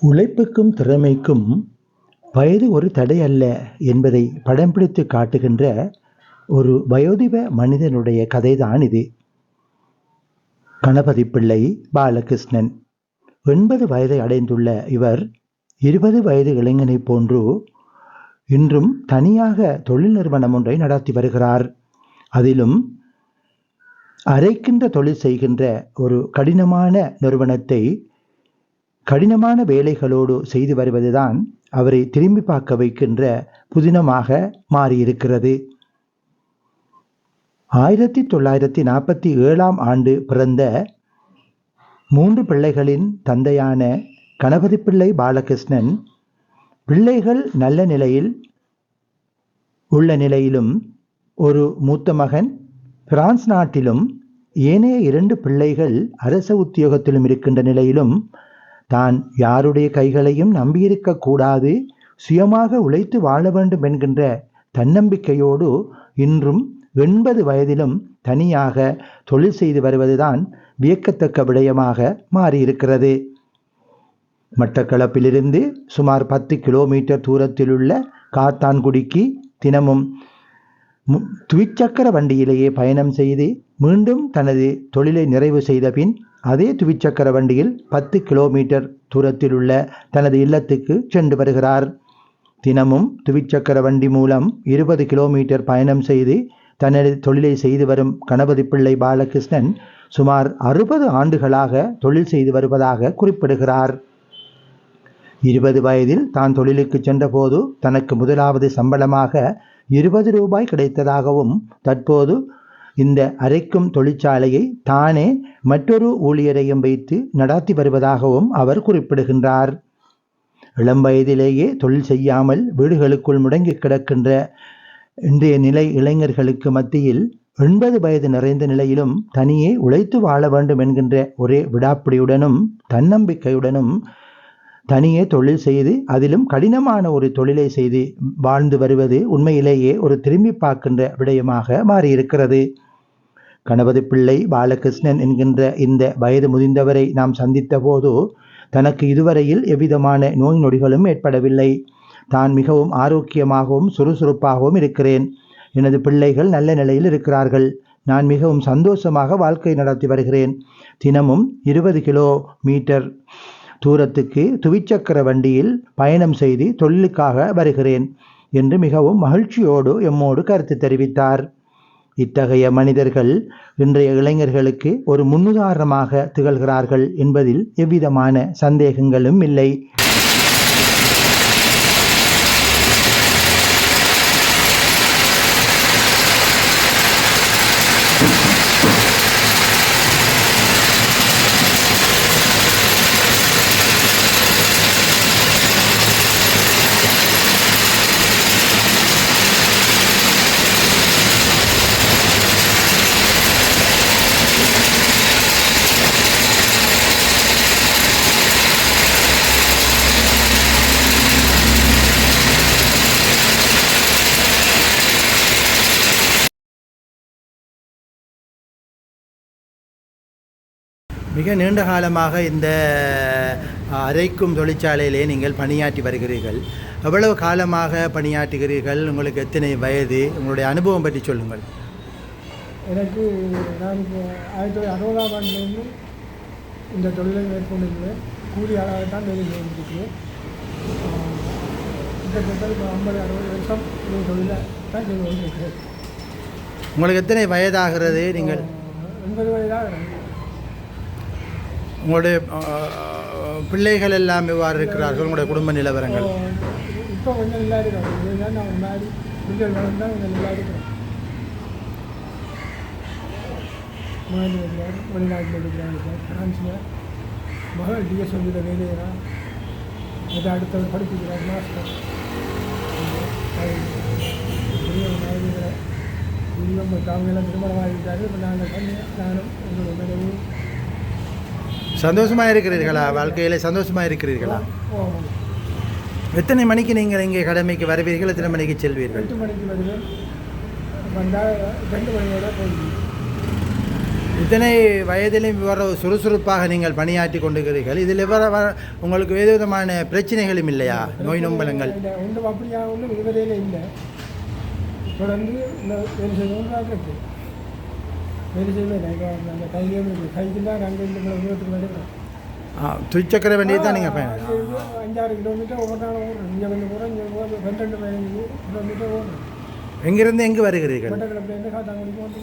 உழைப்புக்கும் திறமைக்கும் வயது ஒரு தடை அல்ல என்பதை படம் பிடித்து காட்டுகின்ற ஒரு வயோதிப மனிதனுடைய கதைதான் இது. கணபதி பிள்ளை பாலகிருஷ்ணன். எண்பது வயதை அடைந்துள்ள இவர் இருபது வயது இளைஞனைப் போன்று இன்றும் தனியாக தொழில் நிறுவனம் ஒன்றை நடத்தி வருகிறார். அதிலும் அரைக்கின்ற தொழில் செய்கின்ற ஒரு கடினமான நிறுவனத்தை கடினமான வேலைகளோடு செய்து வருவதுதான் அவரை திரும்பி பார்க்க வைக்கின்ற புதினமாக மாறியிருக்கிறது. ஆயிரத்தி தொள்ளாயிரத்தி நாற்பத்தி ஏழாம் ஆண்டு பிறந்த மூன்று பிள்ளைகளின் தந்தையான கணபதி பிள்ளை பாலகிருஷ்ணன் பிள்ளைகள் நல்ல நிலையில் உள்ள நிலையிலும் ஒரு மூத்த மகன் பிரான்ஸ் நாட்டிலும் ஏனைய இரண்டு பிள்ளைகள் அரச உத்தியோகத்திலும் இருக்கின்ற நிலையிலும் தான் யாருடைய கைகளையும் நம்பியிருக்க கூடாது. சுயமாக உழைத்து வாழ வேண்டும் என்கின்ற தன்னம்பிக்கையோடு இன்றும் எண்பது வயதிலும் தனியாக தொழில் செய்து வருவதுதான் வியக்கத்தக்க விடயமாக மாறியிருக்கிறது. மட்டக்களப்பிலிருந்து சுமார் பத்து கிலோமீட்டர் தூரத்திலுள்ள காத்தான்குடிக்கு தினமும் துவிச்சக்கர வண்டியிலேயே பயணம் செய்து மீண்டும் தனது தொழிலை நிறைவு செய்த பின் அதே துவிச்சக்கர வண்டியில் பத்து கிலோமீட்டர் தூரத்தில் உள்ள தனது இல்லத்துக்கு சென்று வருகிறார். தினமும் துவிச்சக்கர வண்டி மூலம் இருபது கிலோமீட்டர் பயணம் செய்து தனது தொழிலை செய்து வரும் கணபதி பிள்ளை பாலகிருஷ்ணன் சுமார் அறுபது ஆண்டுகளாக தொழில் செய்து வருவதாக குறிப்பிடுகிறார். இருபது வயதில் தான் தொழிலுக்கு சென்றபோது தனக்கு முதலாவது சம்பளமாக இருபது ரூபாய் கிடைத்ததாகவும் தற்போது இந்த அரைக்கும் தொழிற்சாலையை தானே மற்றொரு ஊழியரையும் வைத்து நடத்தி வருவதாகவும் அவர் குறிப்பிடுகின்றார். இளம் வயதிலேயே தொழில் செய்யாமல் வீடுகளுக்குள் முடங்கி கிடக்கின்ற இன்றைய நிலை இளைஞர்களுக்கு மத்தியில் எண்பது வயது நிறைந்த நிலையிலும் தனியே உழைத்து வாழ வேண்டும் என்கின்ற ஒரே விடாப்பிடியுடனும் தன்னம்பிக்கையுடனும் தனியே தொழில் செய்து அதிலும் கடினமான ஒரு தொழிலை செய்து வாழ்ந்து வருவது உண்மையிலேயே ஒரு திரும்பி பார்க்கின்ற விடயமாக மாறியிருக்கிறது. கணபதி பிள்ளை பாலகிருஷ்ணன் என்கின்ற இந்த வயது முதிர்ந்தவரை நாம் சந்தித்த போது தனக்கு இதுவரையில் எவ்விதமான நோய் நொடிகளும் ஏற்படவில்லை. தான் மிகவும் ஆரோக்கியமாகவும் சுறுசுறுப்பாகவும் இருக்கிறேன். எனது பிள்ளைகள் நல்ல நிலையில் இருக்கிறார்கள். நான் மிகவும் சந்தோஷமாக வாழ்க்கை நடத்தி வருகிறேன். தினமும் இருபது கிலோ மீட்டர் தூரத்துக்கு துவிச்சக்கர வண்டியில் பயணம் செய்து தொழிலுக்காக வருகிறேன் என்று மிகவும் மகிழ்ச்சியோடு எம்மோடு கருத்து தெரிவித்தார். இத்தகைய மனிதர்கள் இன்றைய இளைஞர்களுக்கு ஒரு முன்னுதாரணமாக திகழ்கிறார்கள் என்பதில் எவ்விதமான சந்தேகங்களும் இல்லை. மிக நீண்ட காலமாக இந்த அரைக்கும் தொழிற்சாலையிலே நீங்கள் பணியாற்றி வருகிறீர்கள். எவ்வளவு காலமாக பணியாற்றுகிறீர்கள்? உங்களுக்கு எத்தனை வயது? உங்களுடைய அனுபவம் பற்றி சொல்லுங்கள். எனக்கு நான் ஆயிரத்தி தொள்ளாயிரத்தி அறுபதாம் ஆண்டுலேருந்து இந்த தொழிலை மேற்கொண்டிருக்கிறேன். கூலி ஆளாகத்தான் வேலை செய்திருக்கிறேன் கிட்டத்தட்ட ஐம்பது அறுபது வருஷம் இந்த தொழிலை தான் செய்து கொண்டிருக்கிறேன். உங்களுக்கு எத்தனை வயதாகிறது? நீங்கள் எண்பது வயதாக. உங்களுடைய பிள்ளைகள் எல்லாம் இவ்வாறு இருக்கிறார்கள் உங்களுடைய குடும்ப நிலவரங்கள். இப்போ கொஞ்சம் நல்லா இருக்கிறோம் நான் முன்னாடி பிள்ளைகள் வளர்ந்தால் கொஞ்சம் நல்லா இருக்கிறோம் மகன் வெளிநாட்டில் இருக்கிறாங்க. சார் ஃப்ரான்ஸில் மகள் டிஎஸ்எம்பியில் வேலை அடுத்தவர் படிப்புக்கிறார் மாஸ்டர் பெரியவங்க அவங்க எல்லாம் திருமணம் ஆகிட்டாரு இப்போ நாங்கள் நானும் என்னோட மனைவி சந்தோஷமாக இருக்கிறீர்களா வாழ்க்கையில் சந்தோஷமாக இருக்கிறீர்களா எத்தனை மணிக்கு நீங்கள் இங்கே கடமைக்கு வருவீர்கள் எத்தனை மணிக்கு செல்வீர்கள் இத்தனை வயதிலும் இவ்வளவு சுறுசுறுப்பாக நீங்கள் பணியாற்றி கொண்டிருக்கிறீர்கள் இதில் எவ்வளவு வ- உங்களுக்கு வேறு விதமான பிரச்சனைகளும் இல்லையா நோய் நொம்பலங்கள் இந்த ஒன்றும் அப்படியா ஒன்றும் இதுவரையில் இல்லை தொடர்ந்து இப்போ அந்த கையிலே கைக்கு தான் அங்கே இந்த வீட்டுக்கு வருகிறேன் ஆ, துவிச்சக்கர வண்டியை தான் நீங்கள் பயணம் அஞ்சாறு கிலோமீட்டர் ஒவ்வொரு நாளும் ஓடுறேன் இங்கே வந்து போகிறேன் இங்கே போகிறேன் பன்னெண்டு கிலோமீட்டர் ஓடுறேன் எங்கிருந்து எங்கு வருகிறீர்கள் மட்டக்கிழப்பிலேருந்து காத்தாங்குடிக்கு வந்து